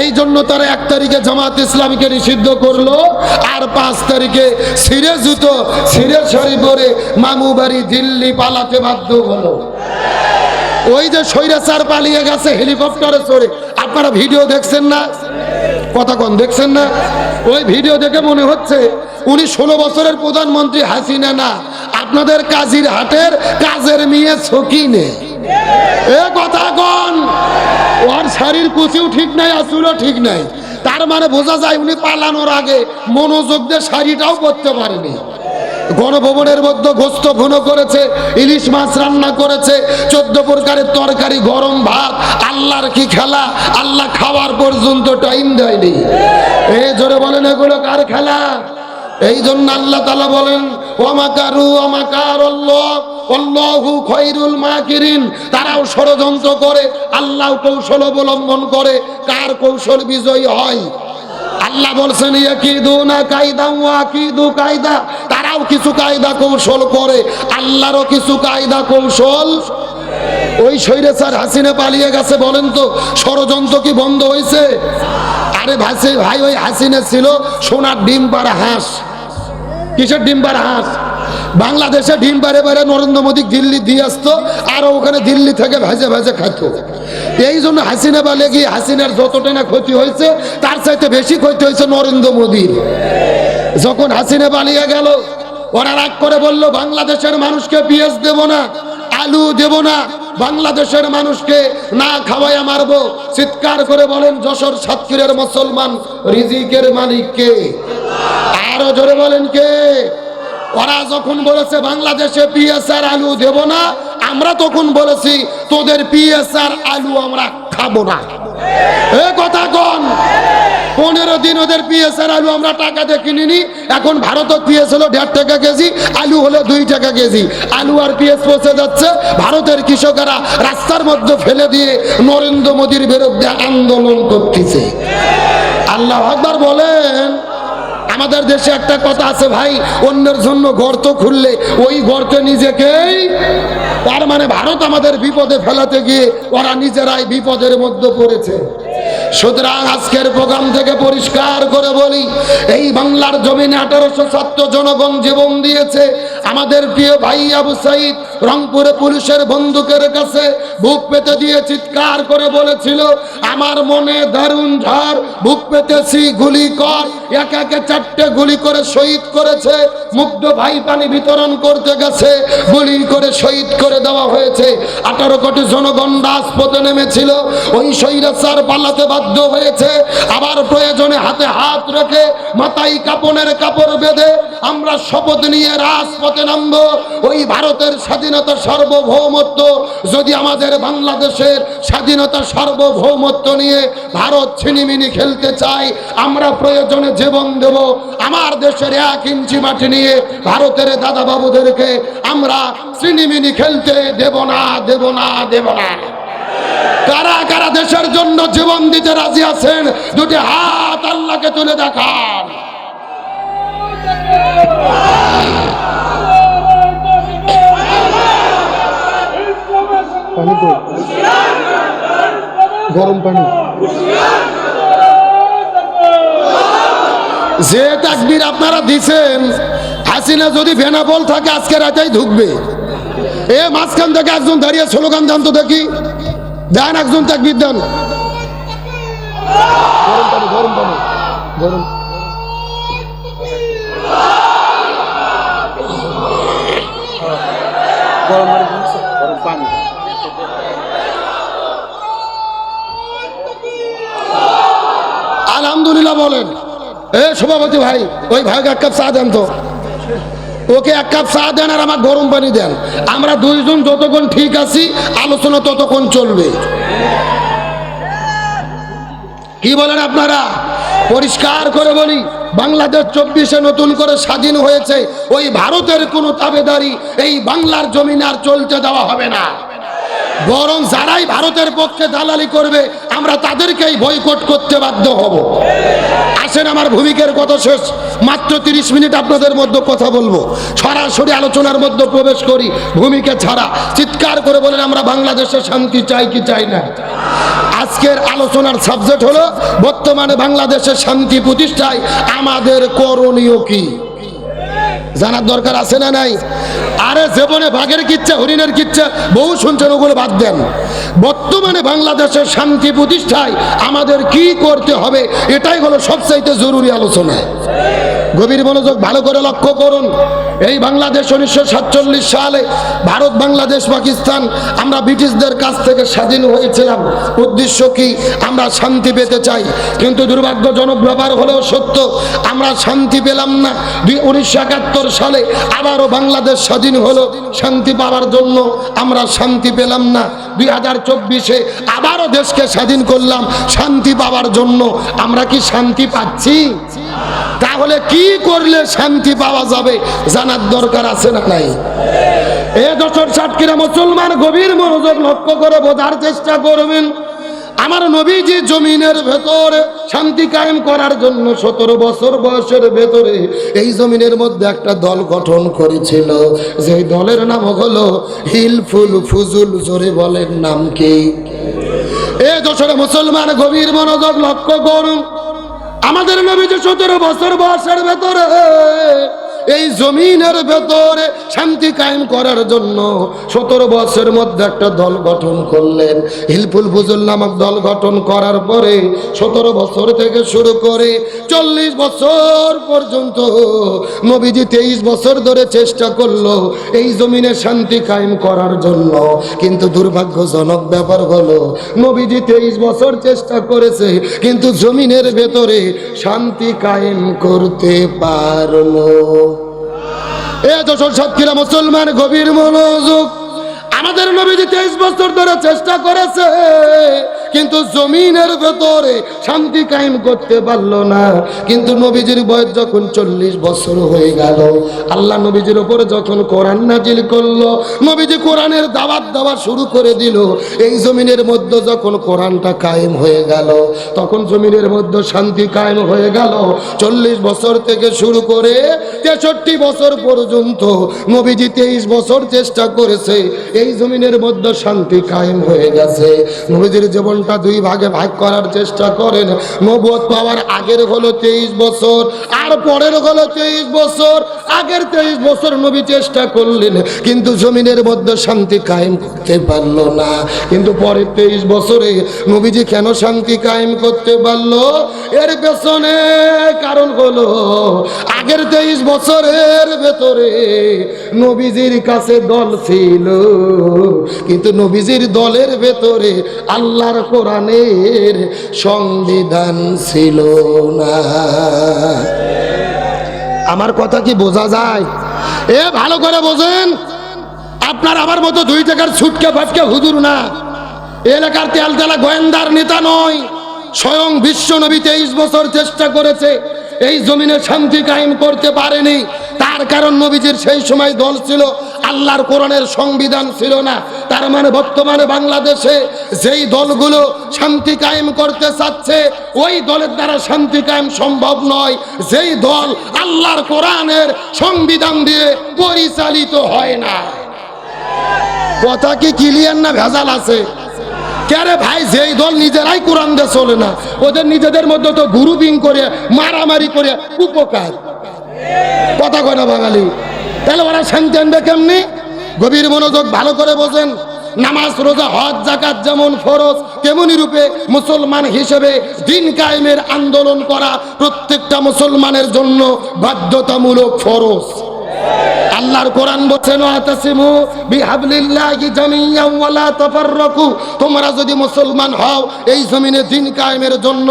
এই জন্য তারা এক তারিখে জামাত ইসলামীকে নিষিদ্ধ করল, আর পাঁচ তারিখে সিরে জুতো সিরে শাড়ি পরে মামু বাড়ি দিল্লি পালাতে বাধ্য হলো। ওই যে স্বৈরাচার পালিয়ে গেছে হেলিকপ্টারে চড়ে, আপনারা ভিডিও দেখছেন না? কথা কন, দেখছেন না? ওই ভিডিও দেখে মনে হচ্ছে উনি ষোলো বছরের প্রধানমন্ত্রী হাসিনা না। আপনাদের কাজীর হাটের কাজের মেয়ে ছকিনে শাড়ির ঠিক নাই ঠিক নাই। তার মানে বোঝা যায় উনি পালানোর আগে মনোযোগ শাড়িটাও করতে পারেনি। গণভবনের মধ্যে গোস্ত ভুনো করেছে, ইলিশ মাছ রান্না করেছে, চোদ্দ প্রকারের তরকারি, গরম ভাত, আল্লাহর কি খেলা, আল্লাহ খাওয়ার পর্যন্ত টাইম দেয়নি। এ জোরে বলেন, এগুলো কার খেলা? এই জন্য আল্লাহ তালা বলেন অমাকার অল্লাহু খৈরুল তারাও ষড়যন্ত্র করে, আল্লাহ কৌশল অবলম্বন করে, কার কৌশল বিজয়ী হয়? আল্লাহ বলছেন কায়দা কায়দা তারাও কিছু কায়দা কৌশল করে, আল্লাহরও কিছু কায়দা কৌশল ওই স্বৈরাচার হাসিনে পালিয়ে গেছে, বলেন তো, ষড়যন্ত্র কি বন্ধ হয়েছে? আরে ভাসি ভাই ওই হাসিনে ছিল সোনার ডিম পাড়া হাঁস। কিসের ডিম পাড়া হাঁস? বাংলাদেশে ডিম পারে পারে নরেন্দ্র মোদী দিল্লি দিয়ে আসতো, আর ওখানে দিল্লি থেকে ভেজে ভেজে খাইত। এই জন্য হাসিনা বলে গিয়ে হাসিনার যতটা না ক্ষতি হয়েছে, তার চাইতে বেশি ক্ষতি হয়েছে নরেন্দ্র মোদীর। যখন হাসিনা পালিয়ে গেল, ওরা রাগ করে বলল, বাংলাদেশের মানুষকে পিএস দেব না, আলু দেব না বাংলাদেশের মানুষকে না খাওয়াইয়া মারবো। চিৎকার করে বলেন, যশোর সাতক্ষীরের মুসলমান রিজিকের মালিক কে? আরও জোরে বলেন কে? ওরা যখন বলেছে, বাংলাদেশে পিএসআর আলু দেব না, আমরা তখন বলেছি, তোদের পিএসআর আলু আমরা খাব না। এ কথা কোন। পনেরো দিন ওদের পিএসআর আলু আমরা টাকা দিয়ে কিনিনি। এখন ভারতের পিএস হলো দেড় টাকা কেজি, আলু হলো দুই টাকা কেজি। আলু আর পিএস পচে যাচ্ছে। ভারতের কৃষকেরা রাস্তার মধ্যে ফেলে দিয়ে নরেন্দ্র মোদীর বিরুদ্ধে আন্দোলন করতেছে। আল্লাহ আকবার বলেন, আমাদের দেশে একটা কথা আছে ভাই, অন্যের জন্য গর্ত খুললে ওই গর্তে নিজেকেই, তার মানে ভারত আমাদের বিপদে ফেলাতে গিয়ে ওরা নিজেরাই বিপদের মধ্যে পড়েছে। সুতরাং আজকের প্রোগ্রাম থেকে পরিষ্কার করে বলি, এই বাংলার জমিনে আঠারোশো ছাত্র জনগণ জীবন দিয়েছে। আমাদের প্রিয় ভাই আবু সাইদ রংপুরে পুলিশের বন্দুকের কাছে বুক পেতে দিয়ে চিৎকার করে বলেছিল, আমার মনে দারুণ ঝড়, বুক পেতেছি, গুলি কর। এক একে চারটে গুলি করে শহীদ করেছে, মুগ্ধ ভাই পানি বিতরণ করতে গেছে, গুলি করে শহীদ করে দেওয়া হয়েছে। আঠারো কোটি জনগণ রাজপথে নেমেছিল, ওই স্বৈরাচার পালাতে বাধ্য হয়েছে। আবার প্রয়োজনে হাতে হাত রেখে মাথায় কাপনের কাপড় বেঁধে আমরা শপথ নিয়ে রাজপথে নামবো। ওই ভারতের স্বাধীনতা সার্বভৌমত্ব, যদি আমাদের বাংলাদেশের স্বাধীনতা সার্বভৌমত্ব নিয়ে ভারত ছিনিমিনি খেলতে চাই আমরা প্রয়োজনে জীবন দেব। আমার দেশের এক ইঞ্চি মাটি নিয়ে ভারতের দাদা বাবুদেরকে আমরা ছিনিমিনি খেলতে দেব না দেব না দেব না। কারা কারা দেশের জন্য জীবন দিতে রাজি আছেন, দুটি হাত আল্লাহকে তুলে দেখান। পানি তো গরম পানি। যে তাকবির আপনারা দিছেন হাসিনা যদি বেনাবল থাকে আজকে রাতেই ঢুকবে। এ মাঝখান থেকে একজন দাঁড়িয়ে স্লোগান দেন তো দেখি। দেন একজন তাকবির দেন। গরম পানি গরম পানি গরম। গরম পানি দিচ্ছে, গরম পানি আলহামদুলিল্লাহ বলেন। এ সভাপতি ভাই, ওই ভাইকে এক কাপ চা দেন তো। ওকে এক কাপ চা দেন আর আমার গরম পানি দেন। আমরা দুইজন যতক্ষণ ঠিক আছি, আলোচনা ততক্ষণ চলবে। কি বলেন আপনারা? পরিষ্কার করে বলি, বাংলাদেশ চব্বিশে নতুন করে স্বাধীন হয়েছে। ওই ভারতের কোনো তাবেদারি এই বাংলার জমিন আর চলতে দেওয়া হবে না। বরং যারাই ভারতের পক্ষে দালালি করবে, আমরা তাদেরকেই বয়কট করতে বাধ্য হব। আসেন আমার ভূমিকের কথা শেষ। মাত্র তিরিশ মিনিট আপনাদের মধ্যে কথা বলব। সরাসরি আলোচনার মধ্যে প্রবেশ করি, ভূমিকা ছাড়া। চিৎকার করে বলেন, আমরা বাংলাদেশে শান্তি চাই কি চাই না? আজকের আলোচনার সাবজেক্ট হলো, বর্তমানে বাংলাদেশের শান্তি প্রতিষ্ঠায় আমাদের করণীয় কি? জানার দরকার আছে না নাই? আরে জীবনে বাঘের কিচ্ছা হরিণের কিচ্ছা বহু শুনছেন ওগুলো বাদ দেন। বর্তমানে বাংলাদেশের শান্তি প্রতিষ্ঠায় আমাদের কি করতে হবে, এটাই হলো সবচাইতে জরুরি আলোচনা। গভীর মনোযোগ ভালো করে লক্ষ্য করুন, এই বাংলাদেশ উনিশশো সাতচল্লিশ সালে ভারত, বাংলাদেশ, পাকিস্তান, আমরা ব্রিটিশদের কাছ থেকে স্বাধীন হয়েছিলাম। উদ্দেশ্য কি? আমরা শান্তি পেতে চাই। কিন্তু দুর্ভাগ্যজনক ব্যাপার হলেও সত্য, আমরা শান্তি পেলাম না। দুই উনিশশো একাত্তর সালে আবারও বাংলাদেশ স্বাধীন হলো। শান্তি পাওয়ার জন্য আমরা শান্তি পেলাম না। দুই হাজার চব্বিশে আবারও দেশকে স্বাধীন করলাম, শান্তি পাওয়ার জন্য। আমরা কি শান্তি পাচ্ছি? তাহলে কি করলে শান্তি পাওয়া যাবে? জানার দরকার আছে না নাই? এ দশর সাতক্ষীরা মুসলমান গভীর মনোযোগ লক্ষ্য করে বোঝার চেষ্টা করবেন। আমার নবীজি জমিনের ভেতরে শান্তি কায়েম করার জন্য সতেরো বছর বয়সের ভেতরে এই জমিনের মধ্যে একটা দল গঠন করেছিল। যে দলের নাম হলো হিলফুল ফুজুল, জোরে বলেন নাম কি? এ দশরে মুসলমান গভীর মনোযোগ লক্ষ্য করুন। আমাদের নবী যে সতেরো বছর বয়সের ভেতরে এই জমিনের ভেতরে শান্তি কায়েম করার জন্য সতেরো বছরের মধ্যে একটা দল গঠন করলেন। হিলফুল ফুজুল নামক দল গঠন করার পরে সতেরো বছর থেকে শুরু করে চল্লিশ বছর পর্যন্ত নবীজি তেইশ বছর ধরে চেষ্টা করল এই জমিনে শান্তি কায়েম করার জন্য। কিন্তু দুর্ভাগ্যজনক ব্যাপার হলো, নবীজি তেইশ বছর চেষ্টা করেছে, কিন্তু জমিনের ভেতরে শান্তি কায়েম করতে পারল। এ যশোর সাতক্ষীরা মুসলমান গভীর মনোযোগ। আমাদের নবীজি তেইশ বছর ধরে চেষ্টা করেছে। কিন্তু জমিনের ভেতরে শান্তি কায়েম করতে পারল না। কিন্তু নবীজির বয়স যখন চল্লিশ বছর হয়ে গেল, আল্লাহ নবীজির উপরে যখন কোরআন নাজিল করল, নবীজি কোরআনের দাওয়াত দেওয়া শুরু করে দিল। এই জমিনের মধ্যে যখন কোরআনটা কায়েম হয়ে গেল, তখন জমিনের মধ্যে শান্তি কায়েম হয়ে গেল। চল্লিশ বছর থেকে শুরু করে তেষট্টি বছর পর্যন্ত নবীজি তেইশ বছর চেষ্টা করেছে, এই জমিনের মধ্যে শান্তি কায়েম হয়ে গেছে। নবীজির জীবনটা দুই ভাগে ভাগ করার চেষ্টা করেন। নবুয়ত পাওয়ার আগের হলো তেইশ বছর, আর পরের হলো তেইশ বছর। আগের তেইশ বছর নবী চেষ্টা করলেন, কিন্তু জমিনের মধ্যে শান্তি কায়েম করতে পারল না। কিন্তু পরের তেইশ বছরে নবীজি কেন শান্তি কায়েম করতে পারল? এর পেছনে কারণ হলো আগের তেইশ বছরের ভেতরে নবীজির কাছে দল ছিল। কিন্তু নবীজির দলের ভেতরে আল্লাহর কোরআনের সংবিধান ছিল না। আমার কথা কি বোঝা যায়? এ, ভালো করে বোঝেন। আপনার আমার মতো দুই টাকার ছুটকে ফাটকে হুজুর না। এলাকার তেল তেলা গোয়েন্দার নেতা নয়। স্বয়ং বিশ্ব নবী তেইশ বছর চেষ্টা করেছে। এই জমিনে শান্তি কায়েম করতে পারেনি। তার কারণ নবীজির সেই সময় দল ছিল, আল্লাহর কোরআনের সংবিধান ছিল না। তার মানে বর্তমানে বাংলাদেশে যেই দলগুলো শান্তি কায়েম করতে চাচ্ছে, ওই দলের দ্বারা শান্তি কায়েম সম্ভব নয়। যেই দল আল্লাহর কোরআনের সংবিধান দিয়ে পরিচালিত হয় না। কথা কি ক্লিয়ার না ভেজাল আছে? কেরে ভাই, যেই দল নিজেরাই কোরআন দিয়ে চলে না, ওদের নিজেদের মধ্যে তো গ্রুপিং করে, মারামারি করে, উপকার। কথা কয় না বাঙালি? তাহলে ওরা শান্তি আনবে কেমনি? গভীর মনোযোগ ভালো করে বোঝেন। নামাজ, রোজা, হজ জাকাত যেমন ফরজ, তেমনি রূপে মুসলমান হিসেবে দিন কায়েমের আন্দোলন করা প্রত্যেকটা মুসলমানের জন্য বাধ্যতামূলক ফরজ। আল্লাহর কোরআন বলছেন আতাসিমু বিহাবলিল্লাহি জামিয়ান ওয়ালা তাফাররাকু। তোমরা যদি মুসলমান হও, এই জমিনে দিন কায়েমের জন্য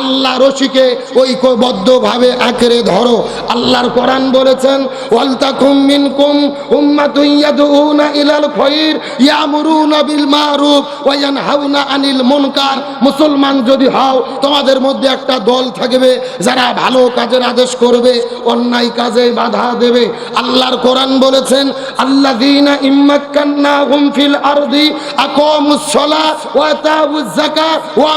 আল্লাহ রশিকে ঐক্যবদ্ধভাবে আঁকড়ে ধরো। আল্লাহর কোরআন বলেছেন ওয়াল তাকুম মিনকুম উম্মাতুন ইয়াদউনা ইলাল খায়র ইয়ামুরুনা বিল মারুফ ওয়া ইয়ানহাউনা আনিল মুনকার। মুসলমান যদি হও, তোমাদের মধ্যে একটা দল থাকবে যারা ভালো কাজের আদেশ করবে, অন্যায় কাজে বাধা দেবে। আল্লাহর কোরআন বলেছেন ফিল আরদি ওয়া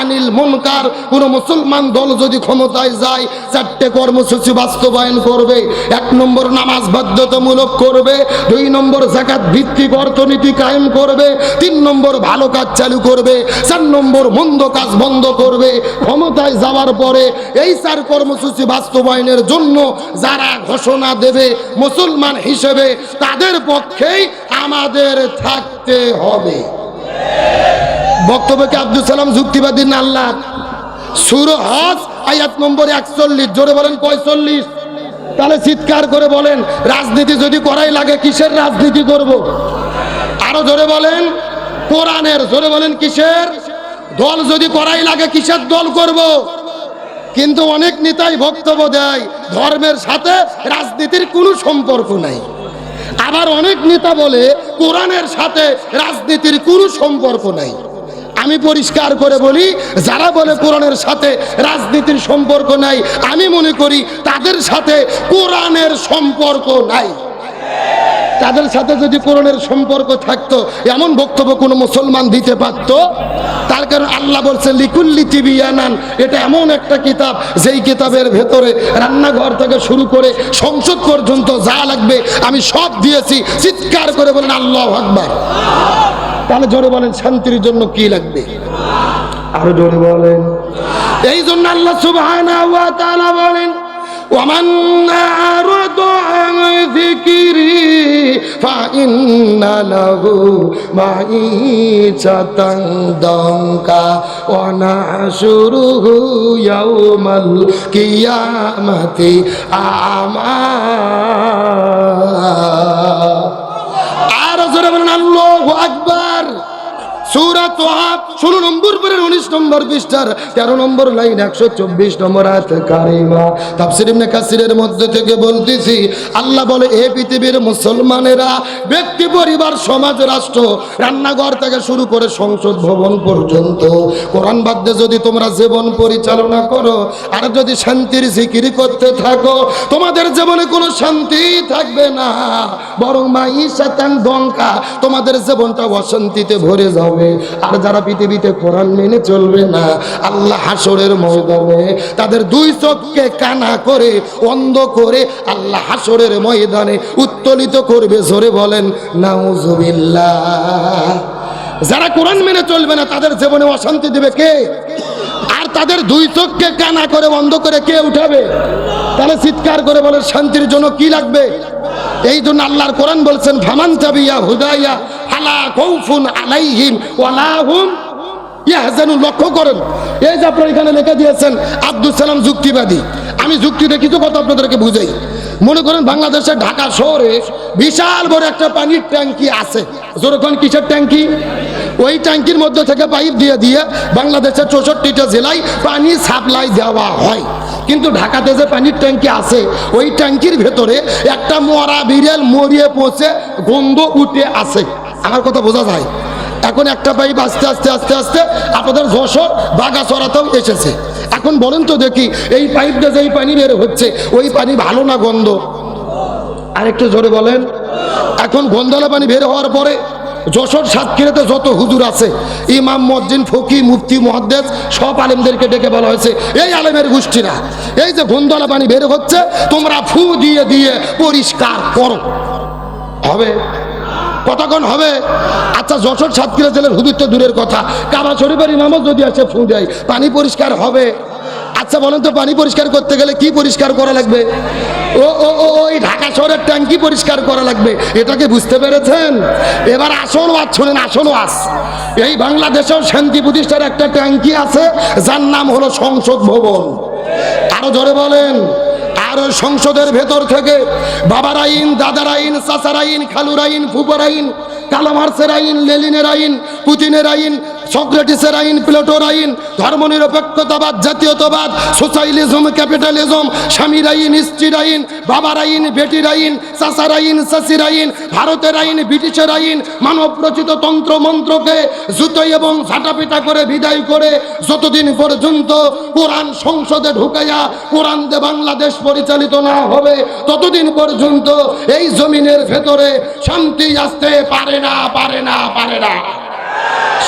আনিল মুসলমান দল যদি ক্ষমতায় যায়, চারটে কর্মসূচি বাস্তবায়ন করবে, এক নম্বর নামাজ বাধ্যতামূলক করবে, দুই নম্বর ভিত্তিক অর্থনীতি কায়েম করবে, তিন নম্বর ভালো কাজ চালু করবে, চার নম্বর মন্দ কাজ বন্ধ করবে। ক্ষমতায় যাওয়ার পরে এই চার কর্মসূচি বাস্তবায়নের জন্য যারা ঘোষণা দেবে মুসলমান হিসেবে, তাদের পক্ষেই আমাদের থাকতে হবে। বক্তব্যকে আব্দুল সালাম যুক্তিবাদী না আল্লাহ? সুর হজ আয়াত নম্বর একচল্লিশ। জোরে বলেন পঁয়তাল্লিশ তাহলে চিৎকার করে বলেন, রাজনীতি যদি করাই লাগে, কিসের রাজনীতি করব? আরও জোরে বলেন, কোরআনের, জোরে বলেন, কিসের? দল যদি করাই লাগে, কিসের দল করব? কিন্তু অনেক নেতাই বক্তব্য দেয়, ধর্মের সাথে রাজনীতির কোনো সম্পর্ক নাই। আবার অনেক নেতা বলে, কোরআনের সাথে রাজনীতির কোনো সম্পর্ক নাই। আমি পরিষ্কার করে বলি, যারা বলে কোরআনের সাথে রাজনীতির সম্পর্ক নাই, আমি মনে করি তাদের সাথে কোরআনের সম্পর্ক নাই। তাদের সাথে যদি কোরআনের সম্পর্ক থাকতো এমন বক্তব্য কোনো মুসলমান দিতে পারত? তার কারণ আল্লাহ বলছে লিকুল্লি তিবিয়ানান এটা এমন একটা কিতাব যেই কিতাবের ভেতরে রান্নাঘর থেকে শুরু করে সংসদ পর্যন্ত যা লাগবে আমি সব দিয়েছি। চিৎকার করে বলেন আল্লাহ আকবার। তাহলে জোরে বলেন শান্তির জন্য কি লাগবে? আরও জোরে বলেন। এই জন্য আল্লাহ তাআলা বলেন ومن أعرض عن ذكري فإن له معيشة ضنكا ونحشره يوم القيامة أعمى আর জোরে বলেন আল্লাহু আকবার সূরা তোহা ষোলো নম্বর পরের উনিশ নম্বর পৃষ্ঠার তেরো নম্বর লাইন, একশো চব্বিশ নম্বর আয়াত কারিমা। তাফসির মধ্যে থেকে বলতেছি, আল্লাহ বলে, এ পৃথিবীর মুসলমানেরা ব্যক্তি, পরিবার, সমাজ, রাষ্ট্র, রান্নাঘর থেকে শুরু করে সংসদ ভবন পর্যন্ত, কোরআন বাদ্যে যদি তোমরা জীবন পরিচালনা করো, আর যদি শান্তির জিকির করতে থাকো, তোমাদের জীবনে কোনো শান্তি থাকবে না। বরং মাই শতাং দঙ্কা, তোমাদের জীবনটা অশান্তিতে ভরে যাবে। আর যারা পৃথিবীতে কোরআন মেনে চলবে না, আল্লাহ হাসরের ময়দানে তাদের দুই চোখকে কানা করে, অন্ধ করে আল্লাহ হাসরের ময়দানে উত্তোলিত করবে। জোরে বলেন, নাউজুবিল্লাহ। যারা কোরআন মেনে চলবে না, তাদের জীবনে অশান্তি দেবে কে? আর তাদের দুই চোখকে কানা করে বন্ধ করে কে উঠাবে? তাহলে চিৎকার করে বলে, শান্তির জন্য কি লাগবে? এই জন্য আল্লাহর কোরআন বলছেন, ফামান তাবিয়া হুদাইয়া আলা কৌফুন আলাইহিম ওয়ালাহুম ইয়াহজানু লক্ষ্য করেন, এই যে আপনার এখানে লিখে দিয়েছেন আব্দুল সালাম যুক্তিবাদী। আমি যুক্তিতে কিছু কথা আপনাদেরকে বুঝাই। মনে করেন বাংলাদেশের ঢাকা শহরে বিশাল বড় একটা পানির ট্যাঙ্কি আছে। যেরকম কিসের ট্যাঙ্কি? ওই ট্যাঙ্কির মধ্যে থেকে পাইপ দিয়ে দিয়ে বাংলাদেশের চৌষট্টিটা জেলায় পানি সাপ্লাই দেওয়া হয়। কিন্তু ঢাকাতে যে পানির ট্যাঙ্কি আছে, ওই ট্যাঙ্কির ভেতরে একটা মরা বিড়াল মরিয়ে পৌঁছে গন্ধ উঠে আছে আমার কথা বোঝা যায়? এখন একটা পাইপ আস্তে আস্তে আস্তে আস্তে আপনাদের যশোর বাগাছড়াতেও এসেছে। এখন বলেন তো দেখি, এই পাইপটা যেই পানি বের হচ্ছে, ওই পানি ভালো না গন্ধ? আরেকটু জোরে বলেন। এখন গন্ধলা পানি বের হওয়ার পরে যশোর সাতক্ষীরাতে যত হুজুর আছে, ইমাম মজ্জিন ফকি মুফতি, মহাদ্দেশ, সব আলেমদেরকে ডেকে বলা হয়েছে, এই আলেমের গোষ্ঠীরা, এই যে গন্ধলা পানি বের হচ্ছে, তোমরা ফু দিয়ে দিয়ে পরিষ্কার করো। হবে? কতক্ষণ হবে? আচ্ছা যশোর সাতক্ষীরা জেলার হুদুর তো দূরের কথা। কাবা শরীফের ইমামও যদি আসে, ফু দেয়। পানি পরিষ্কার হবে। আচ্ছা বলেন তো, পানি পরিষ্কার করতে গেলে কি পরিষ্কার করা লাগবে? ও ও ও ওই ঢাকা শহরের ট্যাঙ্কি পরিষ্কার করা লাগবে। এটাকে বুঝতে পেরেছেন? এবার আসন ওয়াজ শোনেন আসন ওয়াজ। এই বাংলাদেশেও শান্তি প্রতিষ্ঠার একটা ট্যাঙ্কি আছে, যার নাম হলো সংসদ ভবন। আরও জোরে বলেন। আর ওই সংসদের ভেতর থেকে বাবার আইন দাদার আইন চাচার আইন খালুর আইন ফুপার আইন কালামার্সের আইন লেলিনের আইন পুতিনের আইন সক্রেটিসের আইন, প্লেটোর আইন, ধর্মনিরপেক্ষতাবাদ, জাতীয়তাবাদ সোশ্যালিজম ক্যাপিটালিজম, স্বামীর আইন, স্ত্রীর আইন, বাবার আইন, বেটির আইন চাষার আইন চাষির আইন, ভারতের আইন, ব্রিটিশের আইন, মানব রচিত তন্ত্র মন্ত্রকে জুতোই এবং ঝাঁটাপিটা করে বিদায় করে যতদিন পর্যন্ত কোরআন সংসদে ঢুকাইয়া কোরআন দিয়ে বাংলাদেশ পরিচালিত না হবে, ততদিন পর্যন্ত এই জমিনের ভেতরে শান্তি আসতে পারে না পারে না পারে না।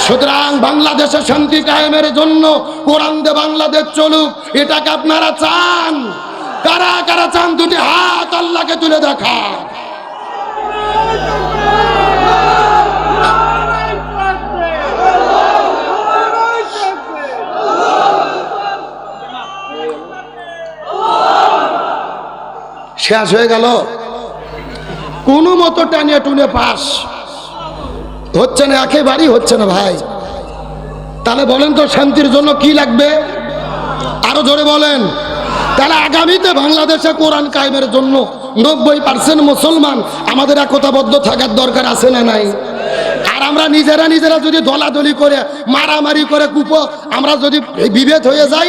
সুতরাং বাংলাদেশে শান্তি কায়েমের জন্য কোরআন দে বাংলাদেশ চলুক, এটাকে আপনারা চান। কারা কারা চান দুটি হাত আল্লাহকে তুলে দেখা শেষ হয়ে গেল। কোনো মতো টানিয়ে টুনে পাস। হচ্ছে না, একেবারেই হচ্ছে না ভাই। তাহলে বলেন তো, শান্তির জন্য কি লাগবে? আরও জোরে বলেন। তাহলে আগামীতে বাংলাদেশে কোরআন কায়েমের জন্য নব্বই পার্সেন্ট মুসলমান আমাদের একতাবদ্ধ থাকার দরকার আছে না নাই? আর আমরা নিজেরা নিজেরা যদি দলাদলি করে, মারামারি করে কুপো, আমরা যদি বিভেদ হয়ে যাই